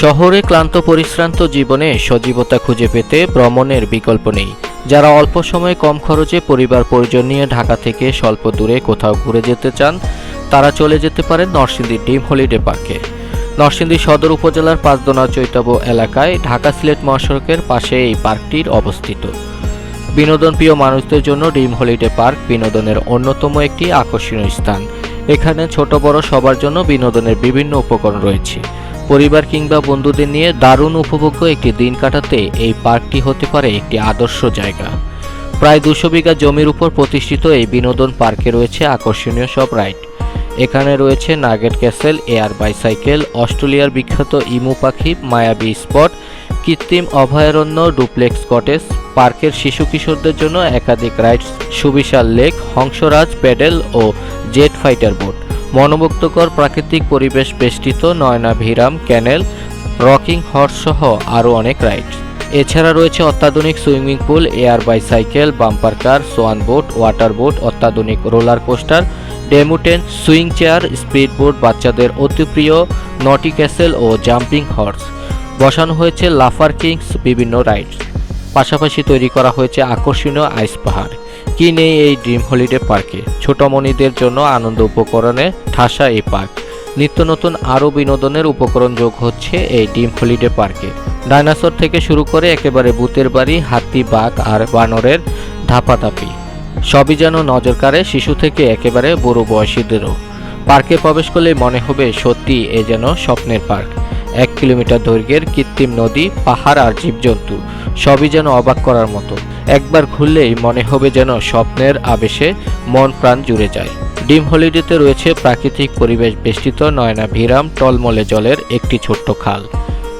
শহরে ক্লান্ত পরিশ্রান্ত জীবনে সজীবতা খুঁজে পেতে ভ্রমণের বিকল্প নেই। যারা অল্প সময়ে কম খরচে পরিবার পরিজন নিয়ে ঢাকা থেকে স্বল্প দূরে কোথাও ঘুরে যেতে চান, তারা চলে যেতে পারেন নরসিংদী ডিম হলিডে পার্কে। নরসিংদী সদর উপজেলার পাঁচদোনা চৈতাব এলাকায় ঢাকা সিলেট মহাসড়কের পাশে এই পার্কটির অবস্থিত। বিনোদন প্রিয় মানুষদের জন্য ডিম হলিডে পার্ক বিনোদনের অন্যতম একটি আকর্ষণীয় স্থান। এখানে ছোট বড় সবার জন্য বিনোদনের বিভিন্ন উপকরণ রয়েছে। পরিবার কিংবা বন্ধুদের নিয়ে দারুণ উপভোগ্য একটি দিন কাটাতে এই পার্কটি হতে পারে একটি আদর্শ জায়গা। প্রায় দুশো বিঘা জমির উপর প্রতিষ্ঠিত এই বিনোদন পার্কে রয়েছে আকর্ষণীয় সব রাইড। এখানে রয়েছে নাগেট ক্যাসেল, এয়ার বাইসাইকেল, অস্ট্রেলিয়ার বিখ্যাত ইমু পাখি, মায়াবী স্পট, কৃত্রিম অভয়ারণ্য, ডুপ্লেক্স কটেজ, পার্কের শিশু কিশোরদের জন্য একাধিক রাইডস, সুবিশাল লেক, হংসরাজ, প্যাডেল ও জেট ফাইটার বোট। মনোমুগ্ধকর প্রাকৃতিক পরিবেশ বেষ্টিত নয়নাভিরাম ক্যানেল, রকিং হর্স সহ আরও অনেক রাইড এছাড়া রয়েছে অত্যাধুনিক swimming pool, air bicycle, bumper car, swan boat, water boat, অত্যাধুনিক রোলার কোস্টার ডেমুটেন সুইং চেয়ার, স্পিড বোট বাচ্চাদের অতি প্রিয় নটি ক্যাসেল ও জাম্পিং হর্স। বসানো হয়েছে লাফার কিংস বিভিন্ন রাইডস। পাশাপাশি তৈরি করা হয়েছে আকর্ষণীয় আইস পাহাড়। কি নেই এই ড্রিম হলিডে পার্কে ছোট মনিদের জন্য আনন্দ উপকরণে ঠাসা এই পার্ক। নিত্য নতুন আরও বিনোদনের উপকরণ যোগ হচ্ছে এই ডিম হলিডে পার্কে ডাইনাসর থেকে শুরু করে একেবারে ভূতের বাড়ি, হাতি, বাঘ আর বানরের ধাপাধাপি। সবই যেন নজর কাড়ে শিশু থেকে একেবারে বুড়ো বয়সীদেরও। পার্কে প্রবেশ করলে মনে হবে সত্যি এ যেন স্বপ্নের পার্ক। এক কিলোমিটার দৈর্ঘ্যের কৃত্রিম নদী, পাহাড় আর জীবজন্তু, সবই যেন অবাক করার মতো। একবার ঘুরলেই মনে হবে যেন স্বপ্নের আবেশে মন প্রাণ জুড়ে যায়। ডিম হলিডেতে রয়েছে প্রাকৃতিক পরিবেশ বেষ্টিত নয়নাভিরাম টলমলে জলের একটি ছোট্ট খাল।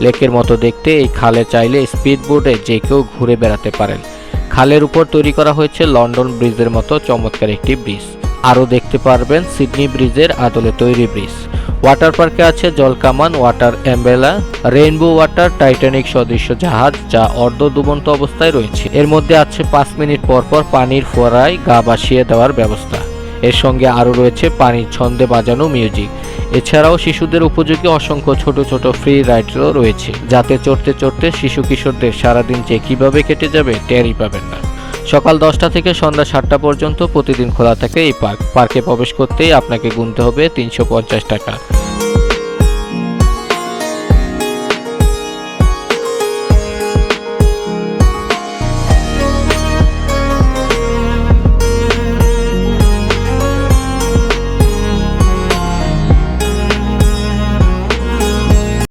লেকের মতো দেখতে এই খালে চাইলে স্পিড বোটে যে কেউ ঘুরে বেড়াতে পারেন। খালের উপর তৈরি করা হয়েছে লন্ডন ব্রিজের মতো চমৎকার একটি ব্রিজ। আরও দেখতে পারবেন সিডনি ব্রিজের আদলে তৈরি ব্রিজ। ওয়াটার পার্কে আছে জলকামান water umbrella, rainbow water, Titanic সদৃশ্য জাহাজ, যা অর্ধ ডুবন্ত অবস্থায় রয়েছে। এর মধ্যে আছে পাঁচ মিনিট পর পর পানির ফোয়ারায় গা ভাসিয়ে দেওয়ার ব্যবস্থা। এর সঙ্গে আরও রয়েছে পানির ছন্দে বাজানো মিউজিক। এছাড়াও শিশুদের উপযোগী অসংখ্য ছোট ছোট ফ্রি রাইডও রয়েছে, যাতে চড়তে চড়তে শিশু কিশোরদের সারাদিন যে কীভাবে কেটে যাবে টেরই পাবেন না। সকাল দশটা থেকে সন্ধ্যা সাতটা পর্যন্ত প্রতিদিন খোলা থাকে এই পার্ক। পার্কে প্রবেশ করতেই আপনাকে গুনতে হবে তিনশো পঞ্চাশ টাকা।